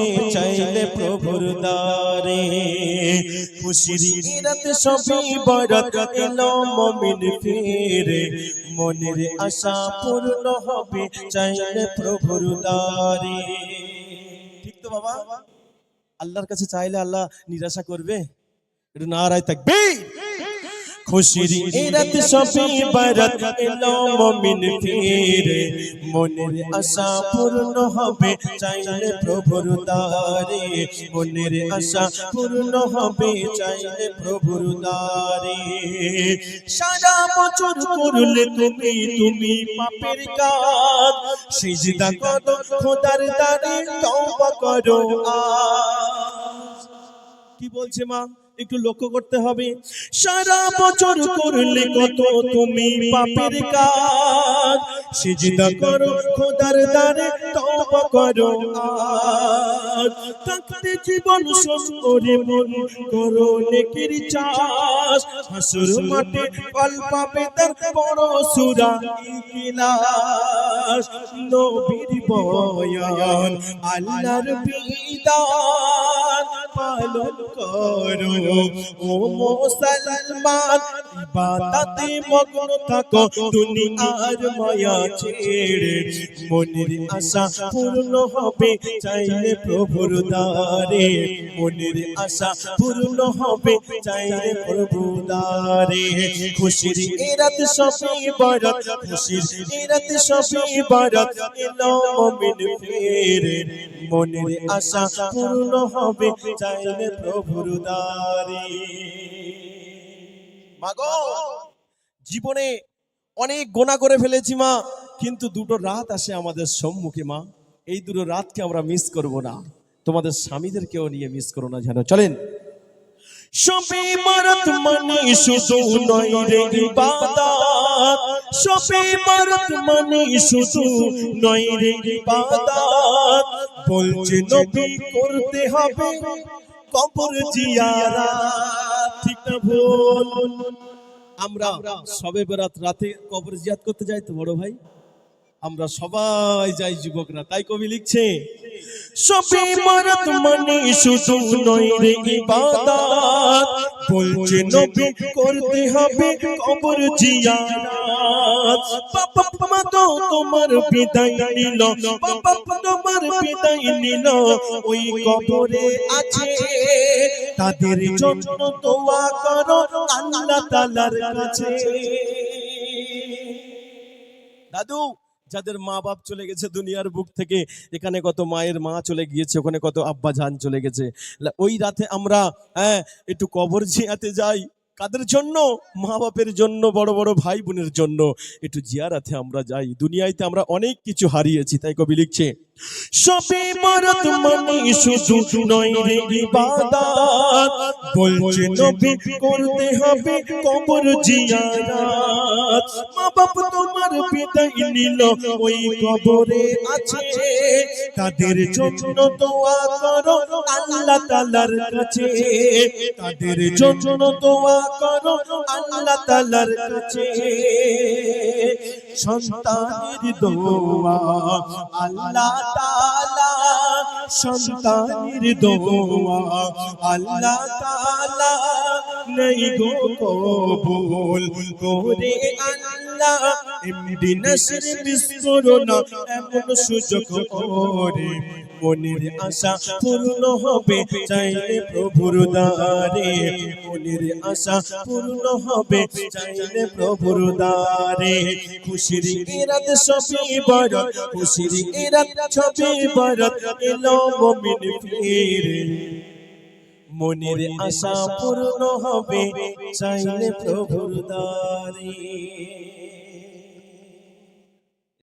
হবে চাইলে প্রভুর দ্বারে। খুশির রাত সবই বরাত এলো মমিন ফিরে। মনের আশা পূর্ণ হবে চাইলে প্রভুর দ্বারে। ঠিক তো বাবা? আল্লাহর কাছে চাইলে আল্লাহ নিরাশা করবে। একটু নারায় থাকবে। খুশির রাত সবই বরাত এলো মমিন ফিরে। মনের আশা পূর্ণ হবে চাইলে প্রভুর দ্বারে। মনের আশা পূর্ণ হবে চাইলে প্রভুর দ্বারে। সারা বছর করলে তুমি তুমি পাপের কাজ। সিজদা করো খোদার দ্বারে তওবা করো আজ। কি বলছে মা? একটু লক্ষ্য করতে হবে। সারা বছর করলে কত তুমি পাপের কাজ। সিজদা করো খোদার দ্বারে তওবা করো থাকতে জীবন সঙ্গরে মন করো নেকির চাষ। হাসুর মাঠে ফল পাবে তার বড় সুরা ইখলাস নবীর বয়ান আল্লাহর বিধান পালন করো। ও মুসলমান, ইবাদতে মগ্ন থাকো। দুনিয়ার মায়া ছেড়ে মনের আশা পূর্ণ হবে, চাইলে প্রভুর দ্বারে মনের আশা পূর্ণ হবে, চাইলে প্রভু দ্বারে খুশির এরাত সবই বরাত, খুশির এরাত সবই বরাত এলো মমিন ফেরে মনের আশা পূর্ণ হবে, চাইলে প্রভুর দ্বারে। মাগো জীবনে অনেক গোনা করে ফেলেছি মা, কিন্তু দুটো রাত আসে আমাদের সম্মুখে মা। এই দুটো রাতকে আমরা মিস করব না। তোমাদের স্বামীদেরকেও নিয়ে মিস করো না যেন। চলেন। সবে মারত মানে শুধু নয় রে ইবাদত। সবে মারত মানে শুধু নয় রে ইবাদত। বলছে নবী করতে হবে কবর জিয়ারাত ঠিক না ভুল? আমরা সবে বেরাত রাতে কবর জিয়াত করতে যাই তো বড় ভাই? আমরা সবাই যাই যুবকরা। তাই কবি লিখছে সবে মারাত মানে শুধু নয় রে ইবাদত। বলছে নবী করতে হবে কবর জিয়ারাত। বাবা মা তো তোমার বিদায় নিল। বাবা তোমার বিদায় নিল। ওই কবরে আছে। তাদের জন্য দোয়া করো আল্লাহ তাআলার কাছে। দাদু যাদের মা বাপ চলে গেছে দুনিয়ার বুক থেকে, এখানে কত মায়ের মা চলে গিয়েছে, ওখানে কত আব্বা জান চলে গেছে। ওই রাতে আমরা হ্যাঁ একটু কবর জিয়াতে যাই। কাদের জন্য? মা বাপের জন্য, বড় বড় ভাই বোনের জন্য। একটু জিয়ারাতে আমরা যাই। দুনিয়াতে আমরা অনেক কিছু হারিয়েছি, তাই কবি লিখছে সবে মারাত মানে শুধু নয় রে ইবাদত। বলছে নবী, করতে হবে কবর জিয়ারাত। মা বাপ তোমার বিদায় নিল, ওই কবরে আছে। তাদের জন্য দোয়া করো, আল্লাহ তাআলার কাছে। তাদের জন্য দোয়া করো, আল্লাহ তাআলার কাছে। সন্তানের দোয়া। আল্লাহ তাআলা সন্তানের দোয়া। আল্লাহ তাআলা নেই গো কবুল করে আল্লাহ। সুযোগ করে। মনের আশা পূর্ণ হবে, চাইলে প্রভুর দ্বারে মনের আশা পূর্ণ হবে, চাইলে প্রভুর দ্বারে খুশির ইরাত সবই বরত, খুশির ইরাত সবই বরত, এলো মমিন ফিরে। মনের আশা পূর্ণ হবে, চাইলে প্রভুর দ্বারে